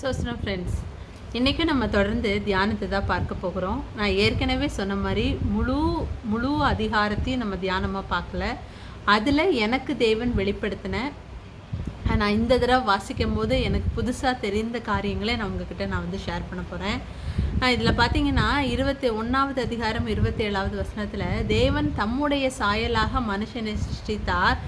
சோசனம் friends இன்றைக்கும் நம்ம தொடர்ந்து தியானத்தை தான் பார்க்க போகிறோம். நான் ஏற்கனவே சொன்ன மாதிரி முழு முழு அதிகாரத்தையும் நம்ம தியானமாக பார்க்கல. அதில் எனக்கு தேவன் வெளிப்படுத்தின நான் இந்த தடவை வாசிக்கும் போது எனக்கு புதுசாக தெரிந்த காரியங்களை நான் உங்ககிட்ட நான் வந்து ஷேர் பண்ண போகிறேன் இதில் பார்த்தீங்கன்னா இருபத்தி ஒன்றாவது அதிகாரம் இருபத்தி ஏழாவது வசனத்தில் தேவன் தம்முடைய சாயலாக மனுஷனை சிருஷ்டித்தார்.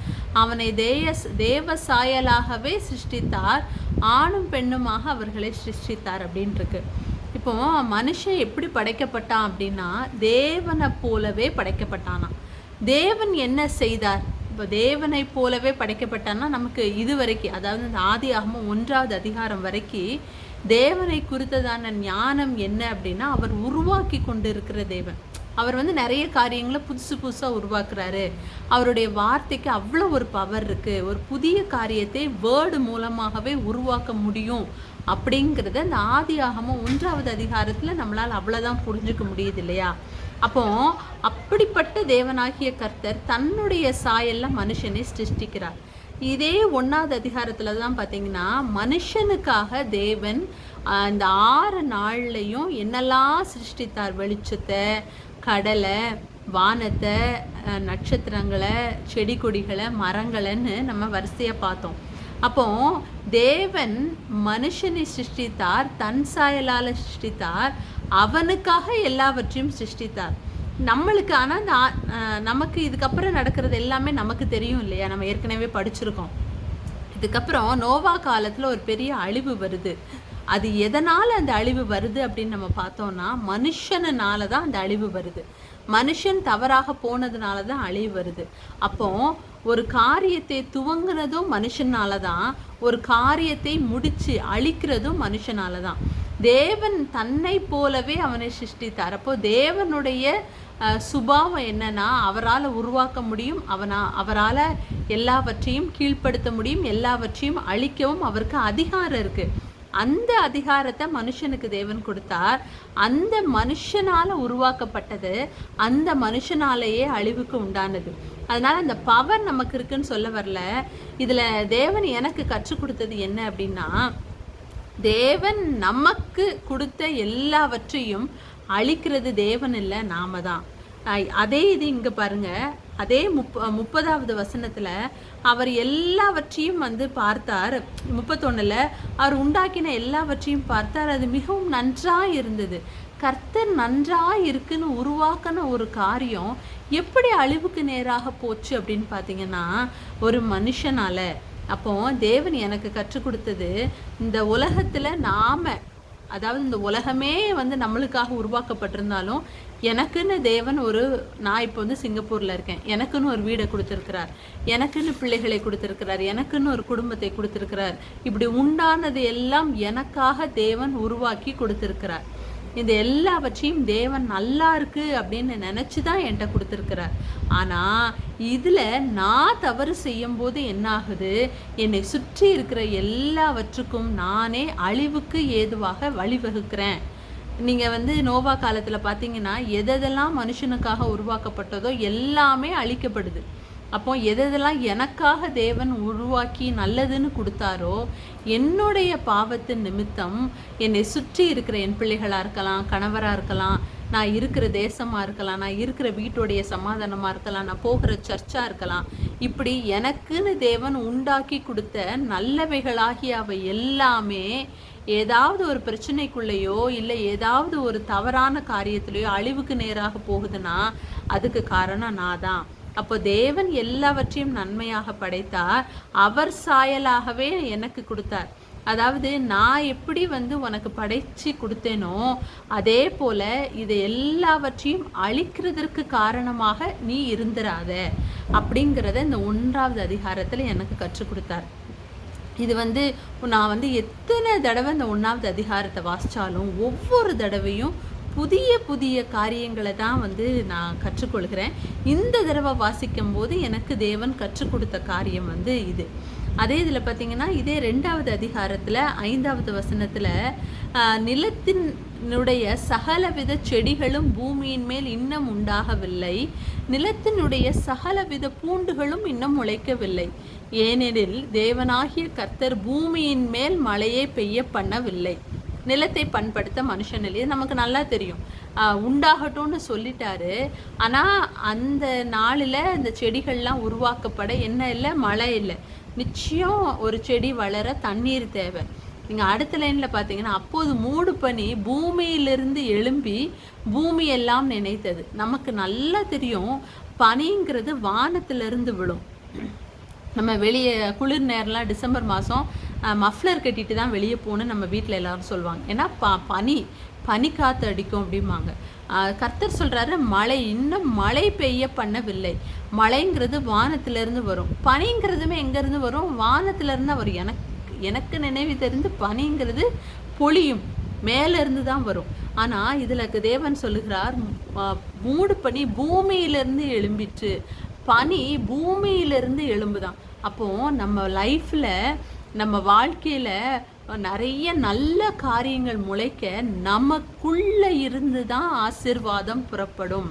அவனை தேய தேவ சாயலாகவே சிருஷ்டித்தார். ஆணும் பெண்ணுமாக அவர்களை சிருஷ்டித்தார் அப்படின்ட்டுருக்கு இப்போ மனுஷன் எப்படி படைக்கப்பட்டான் அப்படின்னா தேவனை போலவே படைக்கப்பட்டானாம். தேவன் என்ன செய்தார்? இப்போ தேவனை போலவே படைக்கப்பட்டான்னா நமக்கு இது வரைக்கும் அதாவது இந்த ஆதி ஆகமும் ஒன்றாவது அதிகாரம் வரைக்கும் தேவனை குறித்ததான ஞானம் என்ன அப்படின்னா அவர் உருவாக்கி கொண்டு இருக்கிற தேவன். அவர் வந்து நிறைய காரியங்களை புதுசு புதுசாக உருவாக்குறாரு. அவருடைய வார்த்தைக்கு அவ்வளோ ஒரு பவர் இருக்குது ஒரு புதிய காரியத்தை வேர்டு மூலமாகவே உருவாக்க முடியும் அப்படிங்கிறத இந்த ஆதி ஆகமும் ஒன்றாவது அதிகாரத்தில் நம்மளால் அவ்வளோதான் புரிஞ்சுக்க முடியுது இல்லையா? அப்போ அப்படிப்பட்ட தேவனாகிய கர்த்தர் தன்னுடைய சாயல்ல மனுஷனை சிருஷ்டிக்கிறார். இதே ஒன்றாவது அதிகாரத்தில் தான் பார்த்தீங்கன்னா மனுஷனுக்காக தேவன் அந்த இந்த ஆறு நாள்லையும் என்னெல்லாம் சிருஷ்டித்தார் வெளிச்சத்தை கடலை வானத்தை நட்சத்திரங்களை செடி கொடிகளை மரங்களைன்னு நம்ம வரிசையாக பார்த்தோம். அப்போ தேவன் மனுஷனை சிருஷ்டித்தார் தன் சாயலால் சிருஷ்டித்தார் அவனுக்காக எல்லாவற்றையும் சிருஷ்டித்தார். நம்மளுக்கு ஆனால் அந்த நமக்கு இதுக்கப்புறம் நடக்கிறது எல்லாமே நமக்கு தெரியும் இல்லையா? நம்ம ஏற்கனவே படிச்சிருக்கோம். இதுக்கப்புறம் நோவா காலத்தில் ஒரு பெரிய அழிவு வருது. அது எதனால் அந்த அழிவு வருது அப்படின்னு நம்ம பார்த்தோம்னா மனுஷனால தான் அந்த அழிவு வருது. மனுஷன் தவறாக போனதுனால தான் அழிவு வருது. அப்போ ஒரு காரியத்தை துவங்குனதும் மனுஷனால தான் ஒரு காரியத்தை முடித்து அழிக்கிறதும் மனுஷனால தான் தேவன் தன்னை போலவே அவனை சிருஷ்டித்தார். அப்போ தேவனுடைய சுபாவம் என்னன்னா அவரால் உருவாக்க முடியும் அவனா அவரால் எல்லாவற்றையும் கீழ்ப்படுத்த முடியும் எல்லாவற்றையும் அழிக்கவும் அவருக்கு அதிகாரம் இருக்குது அந்த அதிகாரத்தை மனுஷனுக்கு தேவன் கொடுத்தார். அந்த மனுஷனால் உருவாக்கப்பட்டது அந்த மனுஷனாலேயே அழிவுக்கு உண்டானது. அதனால் அந்த பவர் நமக்கு இருக்குன்னு சொல்ல வரல. இதில் தேவன் எனக்கு கற்றுக் கொடுத்தது என்ன அப்படின்னா தேவன் நமக்கு கொடுத்த எல்லாவற்றையும் அழிக்கிறது தேவன் இல்லை நாம தான். அதே இது இங்கே பாருங்க. அதே முப்ப முப்பதாவது வசனத்தில் அவர் எல்லாவற்றையும் வந்து பார்த்தார். முப்பத்தொன்னுல அவர் உண்டாக்கின எல்லாவற்றையும் பார்த்தார். அது மிகவும் நன்றாக இருந்தது. கர்த்தர் நன்றாக இருக்குன்னு உருவாக்கின ஒரு காரியம் எப்படி அழிவுக்கு நேராக போச்சு? அப்படின்னு பார்த்தீங்கன்னா ஒரு மனுஷனால. அப்போ தேவன் எனக்கு கற்றுக் கொடுத்தது இந்த உலகத்தில் நாம அதாவது இந்த உலகமே வந்து நம்மளுக்காக உருவாக்கப்பட்டிருந்தாலும் எனக்குன்னு தேவன் ஒரு நான் இப்போ வந்து சிங்கப்பூரில் இருக்கேன். எனக்குன்னு ஒரு வீடை கொடுத்துருக்கிறார். எனக்குன்னு பிள்ளைகளை கொடுத்துருக்கிறார். எனக்குன்னு ஒரு குடும்பத்தை கொடுத்துருக்கிறார். இப்படி உண்டானது எல்லாம் எனக்காக தேவன் உருவாக்கி கொடுத்துருக்கிறார். இந்த எல்லாவற்றையும் தேவன் நல்லா இருக்கு அப்படின்னு நினச்சி தான் என்கிட்ட கொடுத்துருக்கிறார். ஆனால் இதில் நான் தவறு செய்யும்போது என்னாகுது? என்னை சுற்றி இருக்கிற எல்லாவற்றுக்கும் நானே அழிவுக்கு ஏதுவாக வழிவகுக்கிறேன். நீங்கள் வந்து நோவா காலத்தில் பார்த்தீங்கன்னா எதெல்லாம் மனுஷனுக்காக உருவாக்கப்பட்டதோ எல்லாமே அழிக்கப்படுது. அப்போ எதெல்லாம் எனக்காக தேவன் உருவாக்கி நல்லதுன்னு கொடுத்தாரோ என்னுடைய பாவத்தின் நிமித்தம் என்னை சுற்றி இருக்கிற என் பிள்ளைகளாக இருக்கலாம் கணவராக இருக்கலாம் நான் இருக்கிற தேசமாக இருக்கலாம் நான் இருக்கிற வீட்டுடைய சமாதானமாக இருக்கலாம் நான் போகிற சர்ச்சாக இருக்கலாம். இப்படி எனக்குன்னு தேவன் உண்டாக்கி கொடுத்த நல்லவைகளாகிய அவை எல்லாமே ஏதாவது ஒரு பிரச்சனைக்குள்ளேயோ இல்லை ஏதாவது ஒரு தவறான காரியத்திலேயோ அழிவுக்கு நேராக போகுதுன்னா அதுக்கு காரணம் நான் தான் அப்போ தேவன் எல்லாவற்றையும் நன்மையாக படைத்தார். அவர் சாயலாகவே எனக்கு கொடுத்தார். அதாவது நான் எப்படி வந்து உனக்கு படைச்சு கொடுத்தேனோ அதே போல இது எல்லாவற்றையும் அழிக்கிறதற்கு காரணமாக நீ இருந்துராத அப்படிங்கிறத இந்த ஒன்றாவது அதிகாரத்தில் எனக்கு கற்றுக் கொடுத்தார். இது வந்து நான் வந்து எத்தனை தடவை இந்த ஒன்றாவது அதிகாரத்தை வாசித்தாலும் ஒவ்வொரு தடவையும் புதிய புதிய காரியங்களை தான் வந்து நான் கற்றுக்கொள்கிறேன். இந்த தடவை வாசிக்கும் போது எனக்கு தேவன் கற்றுக் கொடுத்த காரியம் வந்து இது. அதே இதில் பார்த்தீங்கன்னா இதே ரெண்டாவது அதிகாரத்தில் ஐந்தாவது வசனத்தில் நிலத்தினுடைய சகலவித செடிகளும் பூமியின் மேல் இன்னும் உண்டாகவில்லை. நிலத்தினுடைய சகலவித பூண்டுகளும் இன்னும் முளைக்கவில்லை. ஏனெனில் தேவனாகிய கர்த்தர் பூமியின் மேல் மழையை பெய்ய பண்ணவில்லை. நிலத்தை பண்படுத்த மனுஷன் இல்லை நமக்கு நல்லா தெரியும். உண்டாகட்டும்னு சொல்லிட்டாரு. ஆனால் அந்த நாளில் இந்த செடிகள்லாம் உருவாக்கப்பட என்ன இல்லை மழை இல்லை. நிச்சயம் ஒரு செடி வளர தண்ணீர் தேவை. நீங்கள் அடுத்த லைனில் பார்த்தீங்கன்னா அப்போது மூடு பனி பூமியிலிருந்து எழும்பி பூமியெல்லாம் நினைத்தது. நமக்கு நல்லா தெரியும் பனிங்கிறது வானத்திலிருந்து விழும். நம்ம வெளியே குளிர் நேரம்லாம் டிசம்பர் மாதம் மஃப்ளர் கட்டிட்டு தான் வெளியே போகணும்னு நம்ம வீட்டில் எல்லாரும் சொல்லுவாங்க. ஏன்னா ப பனி பனி காற்று அடிக்கும் அப்படிம்பாங்க. கர்த்தர் சொல்கிறாரு மழை இன்னும் மழை பெய்ய பண்ணவில்லை. மழைங்கிறது வானத்திலேருந்து வரும். பனிங்கிறதுமே எங்கேருந்து வரும்? வானத்திலேருந்து தான் வரும். எனக்கு எனக்கு நினைவு தெரிந்து பனிங்கிறது பொழியும். மேலேருந்து தான் வரும். ஆனால் இதில் தேவன் சொல்லுகிறார் மூடு பனி பூமியிலிருந்து எழும்பிட்டு பனி பூமியிலிருந்து எழும்புதான். அப்போது நம்ம லைஃப்பில் நம்ம வாழ்க்கையில் நிறைய நல்ல காரியங்கள் முளைக்க நமக்குள்ளே இருந்து தான் ஆசிர்வாதம் புறப்படும்.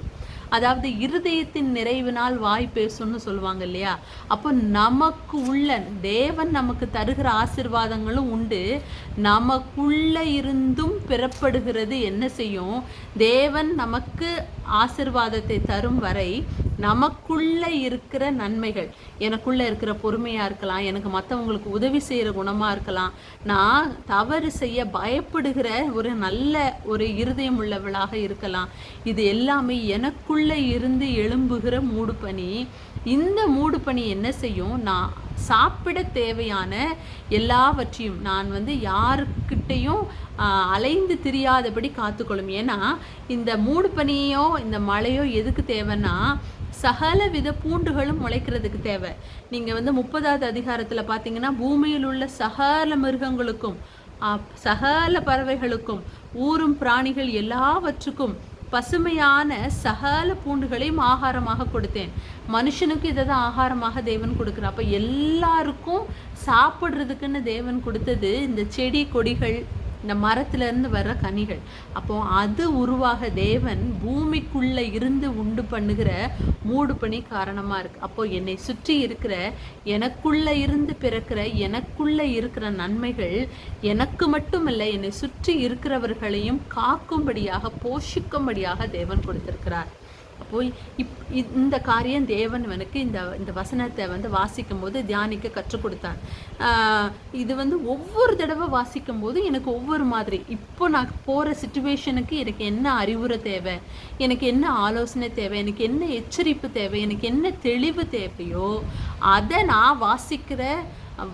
அதாவது இருதயத்தின் நிறைவினால் வாய் பேசும்னு சொல்லுவாங்க இல்லையா? அப்போ நமக்கு உள்ள தேவன் நமக்கு தருகிற ஆசிர்வாதங்களும் உண்டு. நமக்குள்ள இருந்தும் பிறப்படுகிறது என்ன செய்யும்? தேவன் நமக்கு ஆசிர்வாதத்தை தரும் வரை நமக்குள்ள இருக்கிற நன்மைகள் எனக்குள்ள இருக்கிற பொறுமையா இருக்கலாம் எனக்கு மற்றவங்களுக்கு உதவி செய்யற குணமா இருக்கலாம் நான் தவறு செய்ய பயப்படுகிற ஒரு நல்ல ஒரு இருதயம் உள்ளவளாக இருக்கலாம். இது எல்லாமே எனக்குள்ள இருந்து எழும்புகிற மூடுபனி. இந்த மூடுபனி என்ன செய்யும்? நான் சாப்பிட தேவையான எல்லாவற்றையும் நான் வந்து யாருக்கிட்டையும் அலைந்து திரியாதபடி காத்துக்கொள்ளும். ஏன்னா இந்த மூடுபனியோ இந்த மழையோ எதுக்கு தேவைன்னா சகல வித பூண்டுகளும் முளைக்கிறதுக்கு தேவை. நீங்கள் வந்து முப்பதாவது அதிகாரத்தில் பார்த்தீங்கன்னா பூமியில் உள்ள சகல மிருகங்களுக்கும் சகல பறவைகளுக்கும் ஊரும் பிராணிகள் எல்லாவற்றுக்கும் பசுமையான சகல பூண்டுகளையும் ஆகாரமாக கொடுத்தேன். மனுஷனுக்கு இதை தான் ஆகாரமாக தேவன் கொடுக்குறார். அப்போ எல்லாருக்கும் சாப்பிட்றதுக்குன்னு தேவன் கொடுத்தது இந்த செடி கொடிகள் இந்த மரத்துலேருந்து வர்ற கனிகள். அப்போ அது உருவாக தேவன் பூமிக்குள்ளே இருந்து உண்டு பண்ணுகிற மூடு பணி காரணமாக இருக்குது அப்போ என்னை சுற்றி இருக்கிற எனக்குள்ளே இருந்து பிறக்கிற எனக்குள்ளே இருக்கிற நன்மைகள் எனக்கு மட்டுமல்ல என்னை சுற்றி இருக்கிறவர்களையும் காக்கும்படியாக போஷிக்கும்படியாக தேவன் கொடுத்திருக்கிறார். அப்போ இப் இந்த காரியம் தேவன் எனக்கு இந்த இந்த வசனத்தை வந்து வாசிக்கும் போது தியானிக்க கற்றுக் கொடுத்தான். இது வந்து ஒவ்வொரு தடவை வாசிக்கும் போது எனக்கு ஒவ்வொரு மாதிரி. இப்போ நான் போகிற சுச்சுவேஷனுக்கு எனக்கு என்ன அறிவுரை தேவை? எனக்கு என்ன ஆலோசனை தேவை? எனக்கு என்ன எச்சரிப்பு தேவை? எனக்கு என்ன தெளிவு தேவையோ அதை நான் வாசிக்கிற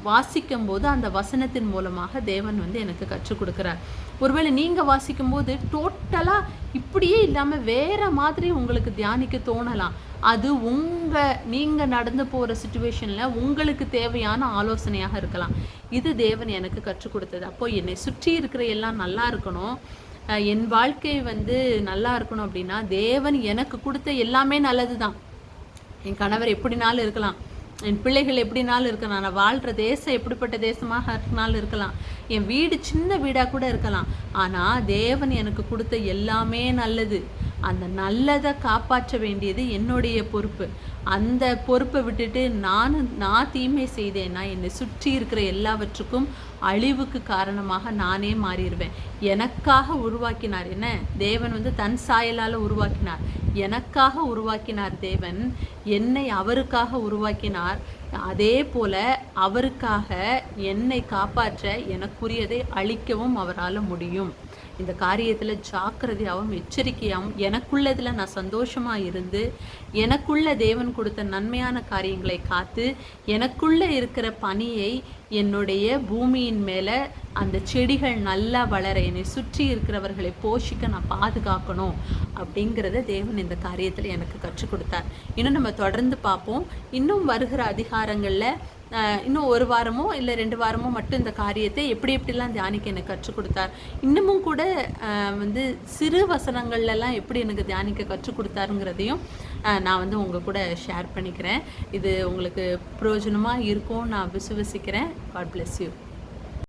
வாசிக்கும் போது அந்த வசனத்தின் மூலமாக தேவன் வந்து எனக்கு கற்றுக் கொடுக்குறார். ஒருவேளை நீங்கள் வாசிக்கும்போது டோட்டலாக இப்படியே இல்லாமல் வேற மாதிரி உங்களுக்கு தியானிக்க தோணலாம். அது உங்கள் நீங்கள் நடந்து போகிற சுச்சுவேஷனில் உங்களுக்கு தேவையான ஆலோசனையாக இருக்கலாம். இது தேவன் எனக்கு கற்றுக் கொடுத்தது. அப்போ என்னை சுற்றி இருக்கிற எல்லாம் நல்லா இருக்கணும். என் வாழ்க்கை வந்து நல்லா இருக்கணும் அப்படின்னா தேவன் எனக்கு கொடுத்த எல்லாமே நல்லது தான் என் கணவர் எப்படினாலும் இருக்கலாம். என் பிள்ளைகள் எப்படினாலும் இருக்கலாம். நான் வாழ்கிற தேசம் எப்படிப்பட்ட தேசமாக இருக்கனாலும் இருக்கலாம். என் வீடு சின்ன வீடாக கூட இருக்கலாம். ஆனால் தேவன் எனக்கு கொடுத்த எல்லாமே நல்லது. அந்த நல்லதை காப்பாற்ற வேண்டியது என்னுடைய பொறுப்பு. அந்த பொறுப்பை விட்டுட்டு நான் நான் தீமை செய்தேன்னா என்னை சுற்றி இருக்கிற எல்லாவற்றுக்கும் அழிவுக்கு காரணமாக நானே மாறிடுவேன். எனக்காக உருவாக்கினார் என்ன? தேவன் வந்து தன் சாயலால் உருவாக்கினார். எனக்காக உருவாக்கினார் தேவன். என்னை அவருக்காக உருவாக்கினார். அதே போல அவருக்காக என்னை காப்பாற்ற எனக்குரியதை அழிக்கவும் அவரால் முடியும். இந்த காரியத்தில் ஜாக்கிரதையாகவும் எச்சரிக்கையாகவும் எனக்குள்ளதில் நான் சந்தோஷமா இருந்து எனக்குள்ள தேவன் கொடுத்த நன்மையான காரியங்களை காத்து எனக்குள்ள இருக்கிற பணியை என்னுடைய பூமியின் மேலே அந்த செடிகள் நல்லா வளர என்னை சுற்றி இருக்கிறவர்களை போஷிக்க நான் பாதுகாக்கணும் அப்படிங்கிறத தேவன் இந்த காரியத்தில் எனக்கு கற்றுக் கொடுத்தார். இன்னும் நம்ம தொடர்ந்து பார்ப்போம். இன்னும் வருகிற அதிகாரங்களில் இன்னும் ஒரு வாரமோ இல்லை ரெண்டு வாரமோ மட்டும் இந்த காரியத்தை எப்படி எப்படிலாம் தியானிக்க எனக்கு கற்றுக் கொடுத்தார். இன்னமும் கூட வந்து சிறு வசனங்கள்லாம் எப்படி எனக்கு தியானிக்க கற்றுக் கொடுத்தாருங்கிறதையும் நான் வந்து உங்கள் கூட ஷேர் பண்ணிக்கிறேன். இது உங்களுக்கு பிரயோஜனமாக இருக்கும் நான் விசுவசிக்கிறேன். God bless you